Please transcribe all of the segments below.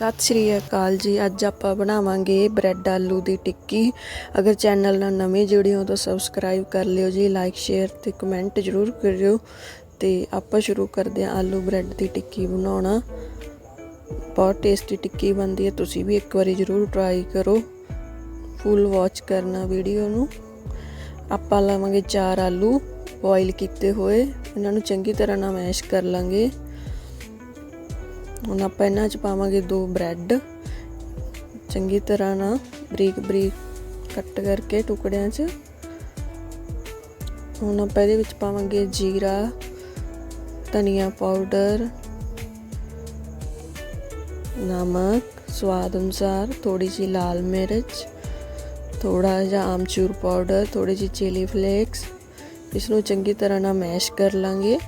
ਸਤਿ ਸ਼੍ਰੀ ਅਕਾਲ ਜੀ। ਅੱਜ ਆਪਾਂ ਬਣਾਵਾਂਗੇ ਬ੍ਰੈਡ ਆਲੂ ਦੀ ਟਿੱਕੀ। ਅਗਰ ਚੈਨਲ ਨਾਲ ਨਵੇਂ ਜੁੜੇ ਹੋ ਤਾਂ ਸਬਸਕ੍ਰਾਈਬ ਕਰ ਲਿਓ ਜੀ, ਲਾਈਕ, ਸ਼ੇਅਰ ਤੇ ਕਮੈਂਟ ਜ਼ਰੂਰ ਕਰਿਓ। ਤੇ ਆਪਾਂ ਸ਼ੁਰੂ ਕਰਦੇ ਹਾਂ ਆਲੂ ਬ੍ਰੈਡ ਦੀ ਟਿੱਕੀ ਬਣਾਉਣਾ। ਬਹੁਤ ਟੇਸਟੀ ਟਿੱਕੀ ਬਣਦੀ ਹੈ, ਤੁਸੀਂ ਵੀ ਇੱਕ ਵਾਰੀ ਜ਼ਰੂਰ ਟਰਾਈ ਕਰੋ। ਫੁੱਲ ਵਾਚ ਕਰਨਾ ਵੀਡੀਓ ਨੂੰ। ਆਪਾਂ ਲਾਵਾਂਗੇ ਚਾਰ ਆਲੂ ਬੋਇਲ ਕੀਤੇ ਹੋਏ। ਇਹਨਾਂ ਨੂੰ ਚੰਗੀ ਤਰ੍ਹਾਂ ਨਾਲ ਮੈਸ਼ ਕਰ ਲਾਂਗੇ। ਹੁਣ ਆਪਾਂ ਇਹਨਾਂ 'ਚ ਪਾਵਾਂਗੇ ਦੋ ਬ੍ਰੈਡ। ਚੰਗੀ ਤਰ੍ਹਾਂ ਨਾਲ ਬਰੀਕ ਬਰੀਕ ਕੱਟ ਕਰਕੇ ਟੁਕੜਿਆਂ 'ਚ। ਹੁਣ ਆਪਾਂ ਇਹਦੇ ਵਿੱਚ ਪਾਵਾਂਗੇ ਜੀਰਾ, ਧਨੀਆ ਪਾਊਡਰ, ਨਮਕ, ਸਵਾਦ ਅਨੁਸਾਰ ਥੋੜੀ ਜਿਹੀ ਲਾਲ ਮਿਰਚ ਥੋੜਾ ਜਿਹਾ ਆਮਚੂਰ ਪਾਊਡਰ ਥੋੜੀ ਜਿਹੀ ਚਿਲੀ ਫਲੇਕਸ। ਇਸ ਨੂੰ ਚੰਗੀ ਤਰ੍ਹਾਂ ਨਾਲ ਮੈਸ਼ ਕਰ ਲਾਂਗੇ।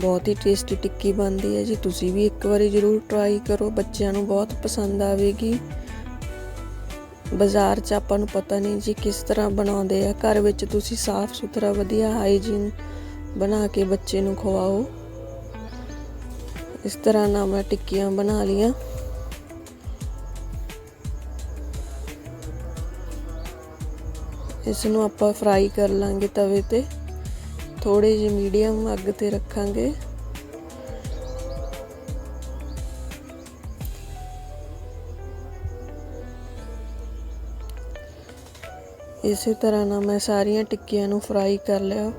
ਬਹੁਤ ਹੀ ਟੇਸਟੀ ਟਿੱਕੀ ਬਣਦੀ ਹੈ ਜੀ। ਤੁਸੀਂ ਵੀ ਇੱਕ ਵਾਰੀ ਜ਼ਰੂਰ ਟਰਾਈ ਕਰੋ। ਬੱਚਿਆਂ ਨੂੰ ਬਹੁਤ ਪਸੰਦ ਆਵੇਗੀ। ਬਾਜ਼ਾਰ 'ਚ ਆਪਾਂ ਨੂੰ ਪਤਾ ਨਹੀਂ ਜੀ ਕਿਸ ਤਰ੍ਹਾਂ ਬਣਾਉਂਦੇ ਆ। ਘਰ ਵਿੱਚ ਤੁਸੀਂ ਸਾਫ਼ ਸੁਥਰਾ ਵਧੀਆ ਹਾਈਜੀਨ ਬਣਾ ਕੇ ਬੱਚੇ ਨੂੰ ਖਵਾਓ। ਇਸ ਤਰ੍ਹਾਂ ਨਾਲ ਮੈਂ ਟਿੱਕੀਆਂ ਬਣਾ ਲੀਆਂ ਇਸ ਨੂੰ ਆਪਾਂ ਫਰਾਈ ਕਰ ਲਾਂਗੇ ਤਵੇ ਤੇ। ਥੋੜੇ ਜਿਹੇ ਮੀਡੀਅਮ ਅੱਗ ਤੇ ਰੱਖਾਂਗੇ। ਇਸੇ ਤਰ੍ਹਾਂ ਨਾਲ ਮੈਂ ਸਾਰੀਆਂ ਟਿੱਕੀਆਂ ਨੂੰ ਫਰਾਈ ਕਰ ਲਿਆ।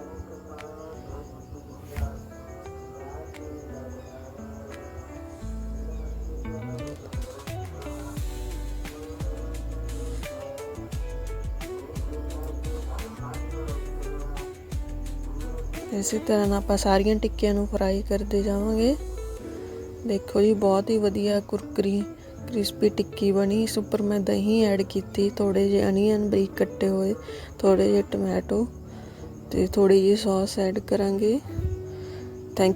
ਇਸੇ ਤਰ੍ਹਾਂ ਨਾਲ ਆਪਾਂ ਸਾਰੀਆਂ ਟਿੱਕੀਆਂ ਨੂੰ ਫਰਾਈ ਕਰਦੇ ਜਾਵਾਂਗੇ। ਦੇਖੋ ਜੀ, ਬਹੁਤ ਹੀ ਵਧੀਆ ਕੁਰਕਰੀ ਕ੍ਰਿਸਪੀ ਟਿੱਕੀ ਬਣੀ। ਇਸ ਉੱਪਰ ਮੈਂ ਦਹੀਂ ਐਡ ਕੀਤੀ ਥੋੜੇ ਜਿਹੇ ਅਨੀਅਨ ਬਰੀਕ ਕੱਟੇ ਹੋਏ ਥੋੜੇ ਜਿਹੇ ਟੋਮੈਟੋ ਤੇ ਥੋੜੀ ਜਿਹੀ ਸੌਸ ਐਡ ਕਰਾਂਗੇ। ਥੈਂਕ